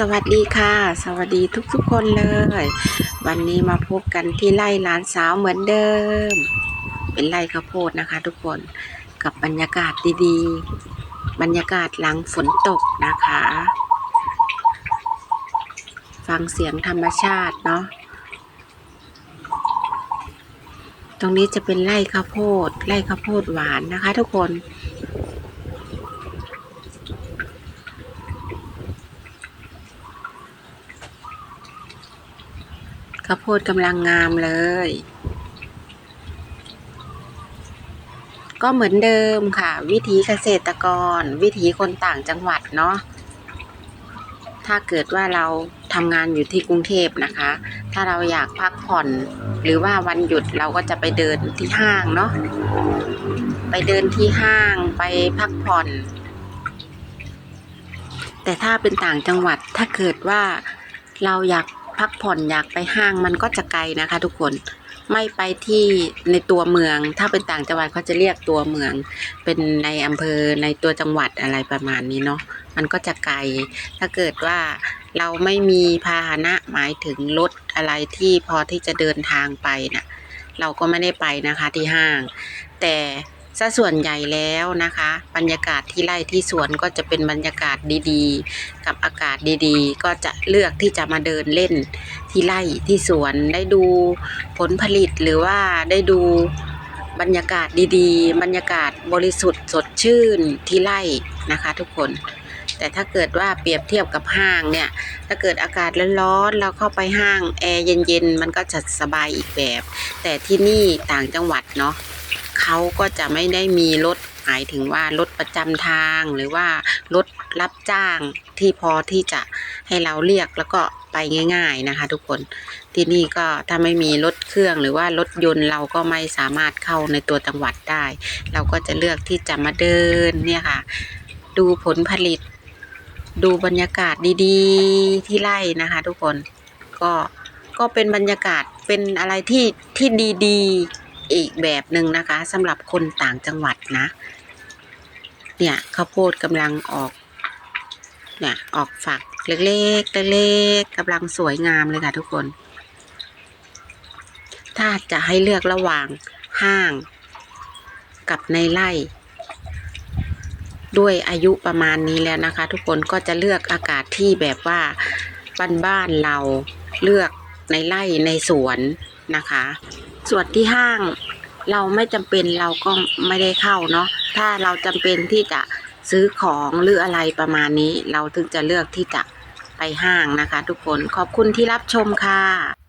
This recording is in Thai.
สวัสดีค่ะ สวัสดีทุกๆคนเลย วันนี้มาพบกันที่ไร่หลานสาวเหมือนเดิม เป็นไร่ข้าวโพดนะคะทุกคนกับบรรยากาศดีๆ บรรยากาศหลังฝนตกนะคะ ฟังเสียงธรรมชาติเนาะตรงนี้จะเป็นไร่ข้าวโพดไร่ข้าวโพดหวานนะคะ ทุกคน ข้าวโพดกำลังงามเลย ก็เหมือนเดิมค่ะ วิถีเกษตรกร วิถีคนต่างจังหวัดเนาะถ้าเกิดว่าเราทำงานอยู่ที่กรุงเทพนะคะ ถ้าเราอยากพักผ่อน หรือว่าวันหยุดเราก็จะไปเดินที่ห้างเนาะไปเดินที่ห้างไปพักผ่อน แต่ถ้าเป็นต่างจังหวัดถ้าเกิดว่าเราอยาก พักผ่อนอยากไปห้างมันก็จะไกลนะคะ ทุกคนไม่ไปที่ในตัวเมือง ถ้าเป็นต่างจังหวัดเขาจะเรียกตัวเมือง เป็นในอำเภอในตัวจังหวัดอะไรประมาณนี้เนาะมันก็จะไกล ถ้าเกิดว่าเราไม่มีพาหนะหมายถึงรถอะไรที่พอที่จะเดินทางไปน่ะเราก็ไม่ได้ไปนะคะที่ห้าง แต่ ซะส่วนใหญ่แล้วนะคะ บรรยากาศที่ไร่ที่สวนก็จะเป็นบรรยากาศดีๆ กับอากาศดีๆ ก็จะเลือกที่จะมาเดินเล่นที่ไร่ที่สวนได้ดูผลผลิตหรือว่าได้ดูบรรยากาศดีๆ บรรยากาศบริสุทธิ์สดชื่นที่ไร่นะคะ ทุกคน แต่ถ้าเกิดว่าเปรียบเทียบกับห้างเนี่ย ถ้าเกิดอากาศร้อนๆเราเข้าไปห้างแอร์เย็นๆ มันก็จะสบายอีกแบบ แต่ที่นี่ต่างจังหวัดเนาะ เขาก็จะไม่ได้มีรถหมายถึงว่ารถประจำทางหรือว่ารถรับจ้างที่พอที่จะให้เราเรียกแล้วก็ไปง่าย ๆนะคะ ทุกคนที่นี่ก็ถ้าไม่มีรถเครื่องหรือว่ารถยนต์เราก็ไม่สามารถเข้าในตัวจังหวัดได้ เราก็จะเลือกที่จะมาเดินเนี่ยค่ะ ดูผลผลิต ดูบรรยากาศดีๆ ที่ไร่นะคะ ทุกคนก็ก็เป็นบรรยากาศเป็นอะไรที่ที่ดีๆ อีกแบบหนึ่งนะคะสำหรับคนต่างจังหวัดนะ เนี่ยข้าวโพดกำลังออก เนี่ยออกฝักเล็กๆเล็กๆกำลังสวยงามเลยค่ะทุกคน ถ้าจะให้เลือกระหว่างห้าง กับในไร่ ด้วยอายุประมาณนี้แล้วนะคะ ทุกคนก็จะเลือกอากาศที่แบบว่าบ้านๆเราเลือกในไร่ในสวนนะคะ ส่วนที่ห้างเราไม่จำเป็นเราก็ไม่ได้เข้าเนาะถ้าเราจำเป็นที่จะซื้อของหรืออะไรประมาณนี้ เราถึงจะเลือกที่จะไปห้างนะคะ ทุกคนขอบคุณที่รับชมค่ะ